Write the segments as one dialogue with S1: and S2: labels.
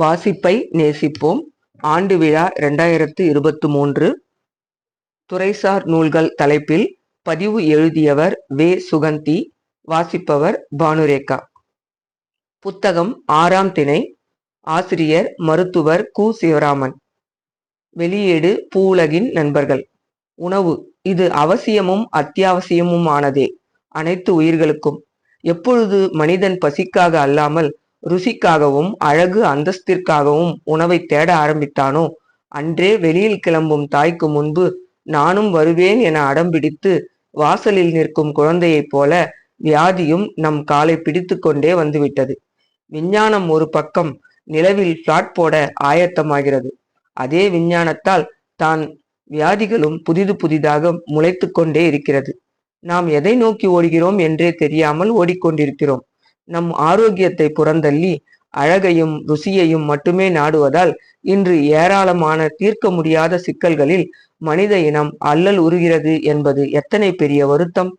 S1: வாசிப்பை நேசிப்போம். ஆண்டு விழா இரண்டாயிரத்து இருபத்தி மூன்று. துறைசார் நூல்கள் தலைப்பில் பதிவு எழுதியவர் வே. சுகந்தி வாசிப்பவர் பானுரேகா. புத்தகம் ஆறாம் திணை. ஆசிரியர் மருத்துவர் கு. சிவராமன். வெளியீடு பூவுலகின் நண்பர்கள். உணவு. இது அவசியமும் அத்தியாவசியமுமானதே. அனைத்து உயிர்களுக்கும். எப்பொழுது மனிதன் பசிக்காக அல்லாமல் ருசிக்காகவும் அழகு அந்தஸ்திற்காகவும் உணவை தேட ஆரம்பித்தானோ? அன்றே வெளியில் கிளம்பும் தாய்க்கு முன்பு நானும் வருவேன் என அடம்பிடித்து வாசலில் நிற்கும் குழந்தையைப் போல வியாதியும் நம் காலை பிடித்து கொண்டே வந்துவிட்டது. விஞ்ஞானம் ஒரு பக்கம் நிலவில் பிளாட் போட ஆயத்தமாகிறது. அதே விஞ்ஞானத்தால் தான் வியாதிகளும் புதிது புதிதாக முளைத்து கொண்டே இருக்கிறது. நாம் எதை நோக்கி ஓடுகிறோம் என்றே தெரியாமல் ஓடிக்கொண்டிருக்கிறோம். நம் ஆரோக்கியத்தை புறந்தள்ளி அழகையும் ருசியையும் மட்டுமே நாடுவதால் இன்று ஏராளமான தீர்க்க முடியாத சிக்கல்களில் மனித இனம் அல்லல் உருகிறது என்பது எத்தனை பெரிய வருத்தம்?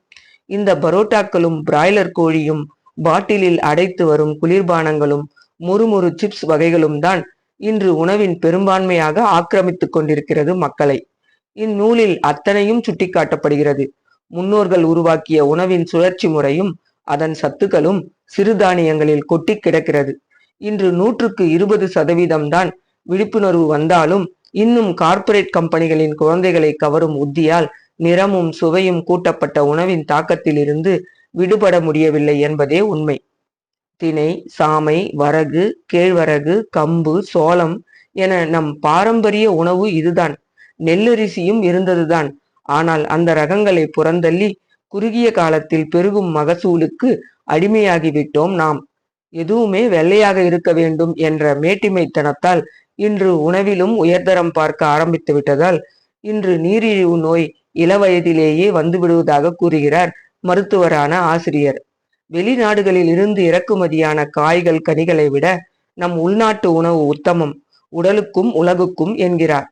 S1: இந்த பரோட்டாக்களும் பிராய்லர் கோழியும் பாட்டிலில் அடைத்து வரும் குளிர்பானங்களும் முறுமுறு சிப்ஸ் வகைகளும் தான் இன்று உணவின் பெரும்பான்மையாக ஆக்கிரமித்துக் கொண்டிருக்கிறது மக்களை. இந்நூலில் அத்தனையும் சுட்டிக்காட்டப்படுகிறது. முன்னோர்கள் உருவாக்கிய உணவின் சுழற்சி முறையும் அதன் சத்துக்களும் சிறுதானியங்களில் கொட்டி கிடக்கிறது. இன்று நூற்றுக்கு இருபது சதவீதம் தான் விழிப்புணர்வு வந்தாலும் இன்னும் கார்ப்பரேட் கம்பெனிகளின் குழந்தைகளை கவரும் உத்தியால் நிறமும் சுவையும் கூட்டப்பட்ட உணவின் தாக்கத்திலிருந்து விடுபட முடியவில்லை என்பதே உண்மை. தினை சாமை வரகு கேழ்வரகு கம்பு சோளம் என நம் பாரம்பரிய உணவு இதுதான். நெல்லரிசியும் இருந்ததுதான். ஆனால் அந்த ரகங்களை புறந்தள்ளி குறுகிய காலத்தில் பெருகும் மகசூலுக்கு அடிமையாகிவிட்டோம் நாம். எதுவுமே வெள்ளையாக இருக்க வேண்டும் என்ற மேட்டிமைத்தனத்தால் இன்று உணவிலும் உயர்தரம் பார்க்க ஆரம்பித்து விட்டதால் இன்று நீரிழிவு நோய் இளவயதிலேயே வந்து விடுவதாக கூறுகிறார் மருத்துவரான ஆசிரியர். வெளிநாடுகளில் இருந்து இறக்குமதியான காய்கள் கனிகளை விட நம் உள்நாட்டு உணவு உத்தமம் உடலுக்கும் உலகுக்கும் என்கிறார்.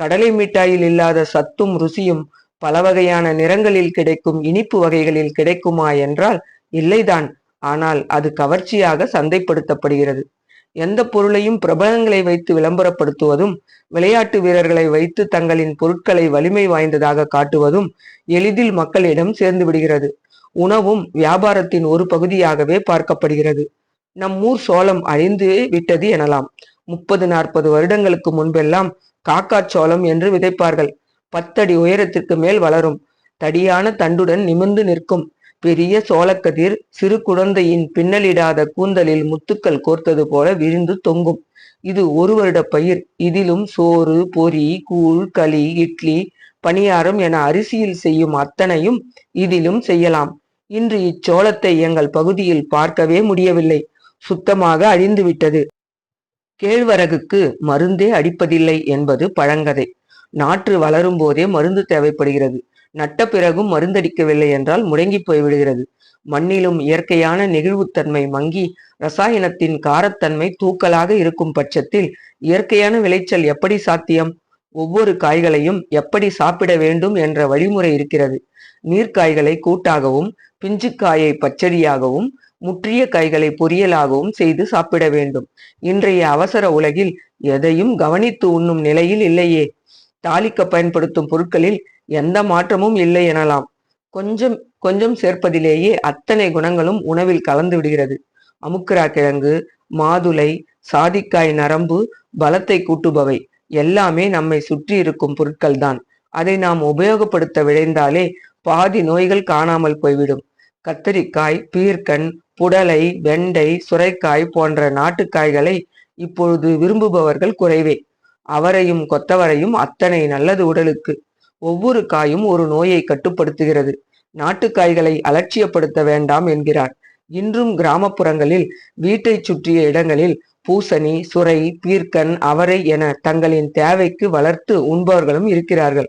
S1: கடலை மிட்டாயில் இல்லாத சத்தும் ருசியும் பல வகையான நிறங்களில் கிடைக்கும் இனிப்பு வகைகளில் கிடைக்குமா என்றால் இல்லைதான். ஆனால் அது கவர்ச்சியாக சந்தைப்படுத்தப்படுகிறது. எந்த பொருளையும் பிரபலங்களை வைத்து விளம்பரப்படுத்துவதும் விளையாட்டு வீரர்களை வைத்து தங்களின் பொருட்களை வலிமை வாய்ந்ததாக காட்டுவதும் எளிதில் மக்களிடம் சேர்ந்து விடுகிறது. உணவும் வியாபாரத்தின் ஒரு பகுதியாகவே பார்க்கப்படுகிறது. நம் ஊர் சோளம் அழிந்து விட்டது எனலாம். முப்பது நாற்பது வருடங்களுக்கு முன்பெல்லாம் காக்காச்சோளம் என்று விதைப்பார்கள். பத்தடி உயரத்திற்கு மேல் வளரும். தடியான தண்டுடன் நிமிர்ந்து நிற்கும். பெரிய சோளக்கதிர் சிறு குழந்தையின் பின்னலிடாத கூந்தலில் முத்துக்கள் கோர்த்தது போல விரிந்து தொங்கும். இது ஒரு வருட பயிர். இதிலும் சோறு பொரி கூழ் களி இட்லி பணியாரம் என அரிசியில் செய்யும் அத்தனையும் இதிலும் செய்யலாம். இன்று இச்சோளத்தை எங்கள் பகுதியில் பார்க்கவே முடியவில்லை. சுத்தமாக அழிந்துவிட்டது. கேழ்வரகுக்கு மருந்தே அடிப்பதில்லை என்பது பழங்கதை. நாற்று வளரும் போதே மருந்து தேவைப்படுகிறது. நட்ட பிறகும் மருந்தடிக்கவில்லை என்றால் முடங்கி போய்விடுகிறது. மண்ணிலும் இயற்கையான நெகிழ்வுத்தன்மை மங்கி ரசாயனத்தின் காரத்தன்மை தூக்கலாக இருக்கும் பட்சத்தில் இயற்கையான விளைச்சல் எப்படி சாத்தியம்? ஒவ்வொரு காய்களையும் எப்படி சாப்பிட வேண்டும் என்ற வழிமுறை இருக்கிறது. நீர்க்காய்களை கூட்டாகவும் பிஞ்சுக்காயை பச்சடியாகவும் முற்றிய காய்களை பொரியலாகவும் செய்து சாப்பிட வேண்டும். இன்றைய அவசர உலகில் எதையும் கவனித்து உண்ணும் நிலையில் இல்லையே. தாளிக்க பயன்படுத்தும் பொருட்களில் எந்த மாற்றமும் இல்லை எனலாம். கொஞ்சம் கொஞ்சம் சேர்ப்பதிலேயே அத்தனை குணங்களும் உணவில் கலந்து விடுகிறது. அமுக்கிரா கிழங்கு மாதுளை சாதிக்காய் நரம்பு பலத்தை கூட்டுபவை எல்லாமே நம்மை சுற்றி இருக்கும் பொருட்கள் தான் அதை நாம் உபயோகப்படுத்த விழைந்தாலே பாதி நோய்கள் காணாமல் போய்விடும். கத்தரிக்காய் பீர்க்கன் புடலை வெண்டை சுரைக்காய் போன்ற நாட்டுக்காய்களை இப்பொழுது விரும்புபவர்கள் குறைவே. அவரையும் கொத்தவரையும் அத்தனை நல்லது உடலுக்கு. ஒவ்வொரு காயும் ஒரு நோயை கட்டுப்படுத்துகிறது. நாட்டுக்காய்களை அலட்சியப்படுத்த வேண்டாம் என்கிறார். இன்றும் கிராமப்புறங்களில் வீட்டை சுற்றிய இடங்களில் பூசணி சுரை பீர்க்கன் அவரை என தங்களின் தேவைக்கு வளர்த்து உண்பவர்களும் இருக்கிறார்கள்.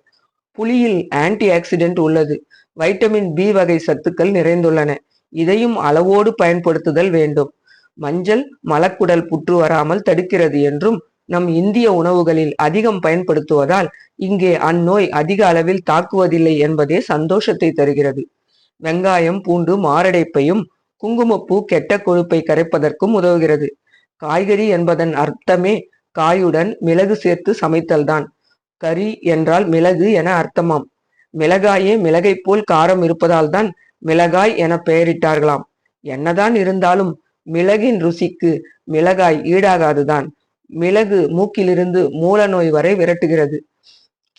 S1: புளியில் ஆன்டி ஆக்சிடென்ட் உள்ளது. வைட்டமின் பி வகை சத்துக்கள் நிறைந்துள்ளன. இதையும் அளவோடு பயன்படுத்துதல் வேண்டும். மஞ்சள் மலக்குடல் புற்று வராமல் தடுக்கிறது என்றும் நம் இந்திய உணவுகளில் அதிகம் பயன்படுத்துவதால் இங்கே அந்நோய் அதிக அளவில் தாக்குவதில்லை என்பதே சந்தோஷத்தை தருகிறது. வெங்காயம் பூண்டு மாரடைப்பையும் குங்குமப்பூ கெட்ட கொழுப்பை கரைப்பதற்கும் உதவுகிறது. காய்கறி என்பதன் அர்த்தமே காயுடன் மிளகு சேர்த்து சமைத்தல்தான். கறி என்றால் மிளகு என அர்த்தமாம். மிளகாயே மிளகைப் போல் காரம் இருப்பதால் தான் மிளகாய் என பெயரிட்டார்களாம். என்னதான் இருந்தாலும் மிளகின் ருசிக்கு மிளகாய் ஈடாகாதுதான். மிளகு மூக்கிலிருந்து மூல நோய் வரை விரட்டுகிறது.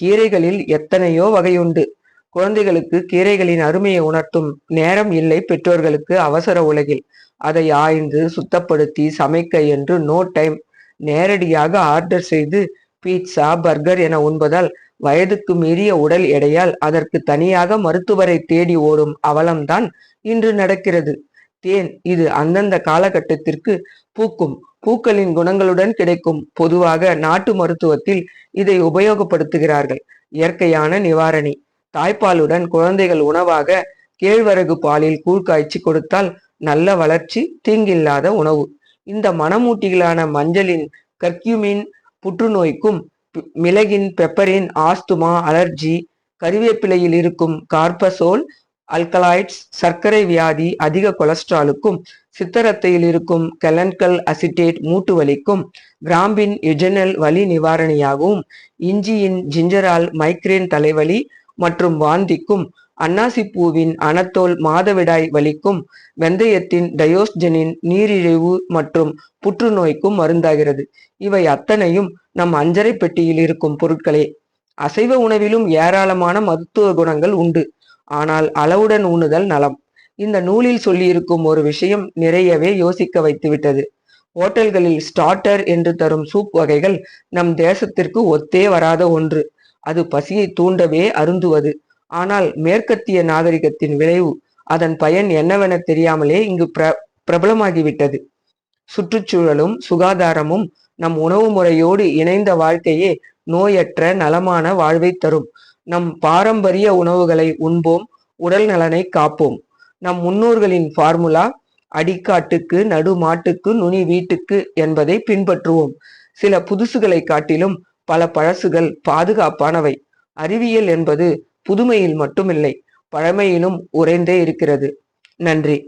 S1: கீரைகளில் எத்தனையோ வகையுண்டு. குழந்தைகளுக்கு கீரைகளின் அருமையை உணர்த்தும் நேரம் இல்லை பெற்றோர்களுக்கு அவசர உலகில். அதை ஆய்ந்து சுத்தப்படுத்தி சமைக்க என்று நோ டைம் நேரடியாக ஆர்டர் செய்து பீட்சா பர்கர் என உண்பதால் வயதுக்கு மீறிய உடல் எடையால் அதற்கு தனியாக மருத்துவரை தேடி ஓடும் அவலம்தான் இன்று நடக்கிறது. தேன் இது அந்தந்த காலகட்டத்திற்கு பூக்கும்? பூக்களின் குணங்களுடன் கிடைக்கும். பொதுவாக நாட்டு மருத்துவத்தில் இதை உபயோகப்படுத்துகிறார்கள். இயற்கையான நிவாரணி. தாய்ப்பாலுடன் குழந்தைகள் உணவாக கேழ்வரகு பாலில் கூழ் காய்ச்சி கொடுத்தால் நல்ல வளர்ச்சி தீங்கில்லாத உணவு. இந்த மணமூட்டிகளான மஞ்சளின் கர்க்யூமின் புற்றுநோய்க்கும் பி- மிளகின் பெப்பரின் ஆஸ்துமா அலர்ஜி கருவேப்பிலையில் இருக்கும் கார்பசோல் அல்கலாய்ட்ஸ் சர்க்கரை வியாதி அதிக கொலஸ்ட்ராலுக்கும் சித்தரத்தையில் இருக்கும் கெலன்கல் அசிட்டேட் மூட்டு வலிக்கும் கிராம்பின் யுஜனல் வலி நிவாரணியாகவும் இஞ்சியின் ஜிஞ்சரால் மைக்ரேன் தலைவலி மற்றும் வாந்திக்கும் அன்னாசிப்பூவின் அனத்தோல் மாதவிடாய் வலிக்கும் வெந்தயத்தின் டயோஸ்ஜனின் நீரிழிவு மற்றும் புற்றுநோய்க்கும் மருந்தாகிறது. இவை அத்தனையும் நம் அஞ்சரை பெட்டியில் இருக்கும் பொருட்களே. அசைவ உணவிலும் ஏராளமான மருத்துவ குணங்கள் உண்டு. ஆனால் அளவுடன் உண்ணுதல் நலம். இந்த நூலில் சொல்லியிருக்கும் ஒரு விஷயம் நிறையவே யோசிக்க வைத்துவிட்டது. ஹோட்டல்களில் ஸ்டார்டர் என்று தரும் சூப் வகைகள் நம் தேசத்திற்கு ஒத்தே வராத ஒன்று. அது பசியை தூண்டவே அருந்துவது. ஆனால் மேற்கத்திய நாகரிகத்தின் விளைவு அதன் பயன் என்னவென தெரியாமலே இங்கு பிர பிரபலமாகிவிட்டது. சுற்றுச்சூழலும் சுகாதாரமும் நம் உணவு முறையோடு இணைந்த வாழ்க்கையே நோயற்ற நலமான வாழ்வை தரும். நம் பாரம்பரிய உணவுகளை உண்போம் உடல் நலனை காப்போம். நம் முன்னோர்களின் ஃபார்முலா அடிக்காட்டுக்கு நடு மாட்டுக்கு நுனி வீட்டுக்கு என்பதை பின்பற்றுவோம். சில புதுசுகளை காட்டிலும் பல பழசுகள் பாதுகாப்பானவை. அறிவியல் என்பது புதுமையில் மட்டுமில்லை பழமையிலும் உறைந்தே இருக்கிறது. நன்றி.